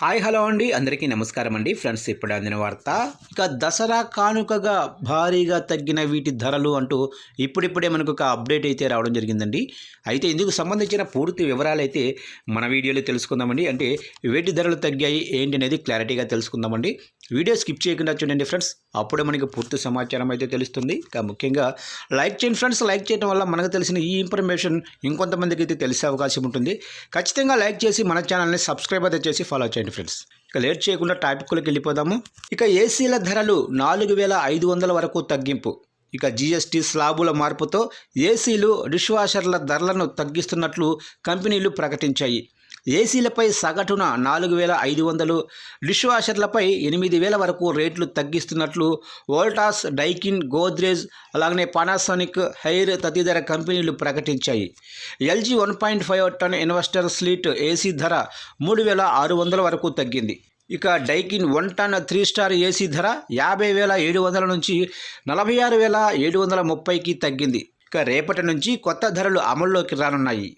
Hi hello అండి. అందరికీ నమస్కారం అండి. ఫ్రెండ్స్ ఇప్పుడు అందిన వార్త. ఇక దసరా కానుకగా భారీగా తగ్గిన వీటి ధరలు అంటూ ఇప్పుడిప్పుడే మనకు ఒక అప్డేట్ అయితే రావడం జరిగిందండి. అయితే ఇందుకు సంబంధించిన పూర్తి వివరాలు అయితే మన వీడియోలో తెలుసుకుందామండి. అంటే వేటి ధరలు తగ్గాయి ఏంటి అనేది క్లారిటీగా తెలుసుకుందామండి. వీడియో స్కిప్ చేయకుండా చూడండి ఫ్రెండ్స్. అప్పుడే మనకి పూర్తి సమాచారం అయితే తెలుస్తుంది. ఇక ముఖ్యంగా లైక్ చేయండి ఫ్రెండ్స్. లైక్ చేయడం వల్ల మనకు తెలిసిన ఈ ఇన్ఫర్మేషన్ ఇంకొంతమందికి అయితే తెలిసే అవకాశం ఉంటుంది. ఖచ్చితంగా లైక్ చేసి మన ఛానల్ని సబ్స్క్రైబ్ అయితే చేసి ఫాలో చేయండి. ఫ్రెండ్స్. ఇక లేట్ చేయకుండా టాపిక్లోకి వెళ్ళిపోదాము. ఇక ఏసీల ధరలు నాలుగు వేల ఐదు వందల వరకు తగ్గింపు. ఇక జీఎస్టీ స్లాబుల మార్పుతో ఏసీలు డిష్ వాషర్ల ధరలను తగ్గిస్తున్నట్లు కంపెనీలు ప్రకటించాయి. ఏసీలపై సగటున నాలుగు వేల ఐదు వందలు డిష్ వాషర్లపై ఎనిమిది వేల వరకు రేట్లు తగ్గిస్తున్నట్లు వోల్టాస్ డైకిన్ గోద్రేజ్ అలాగనే పానాసోనిక్ హెయిర్ తదితర కంపెనీలు ప్రకటించాయి. LG one point five ton inverter split AC ధర మూడు వేల ఆరు వందల వరకు తగ్గింది. ఇక Daikin one ton three star AC ధర యాభై వేల ఏడు వందల నుంచి నలభై ఆరు వేల ఏడు వందల ముప్పైకి తగ్గింది. ఇక రేపటి నుంచి కొత్త ధరలు అమల్లోకి రానున్నాయి.